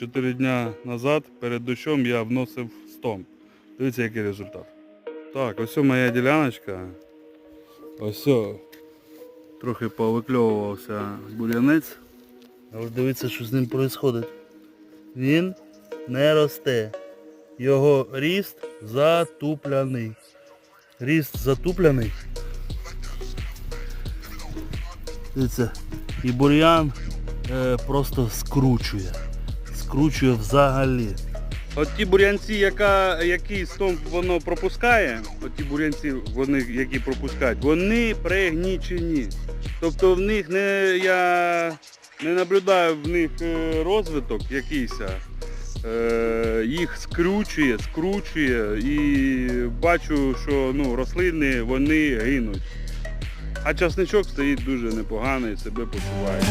Чотири дня назад перед дощом я вносив стом. Дивіться, який результат. Так, ось моя діляночка. Ось. Трохи повикльовувався бур'янець. Але дивіться, що з ним відбувається. Він не росте. Його ріст затупляний. Ріст затупляний. Дивіться, і бур'ян е, просто скручує. Скручує взагалі. От ті бур'янці, яка, який стомп воно пропускає, от ті бур'янці, вони, які пропускають, вони пригнічені. Тобто в них не, я не наблюдаю в них е, розвиток якийсь. Е, їх скручує, скручує і бачу, що ну, рослини вони гинуть. А часничок стоїть дуже непоганий, себе почуває.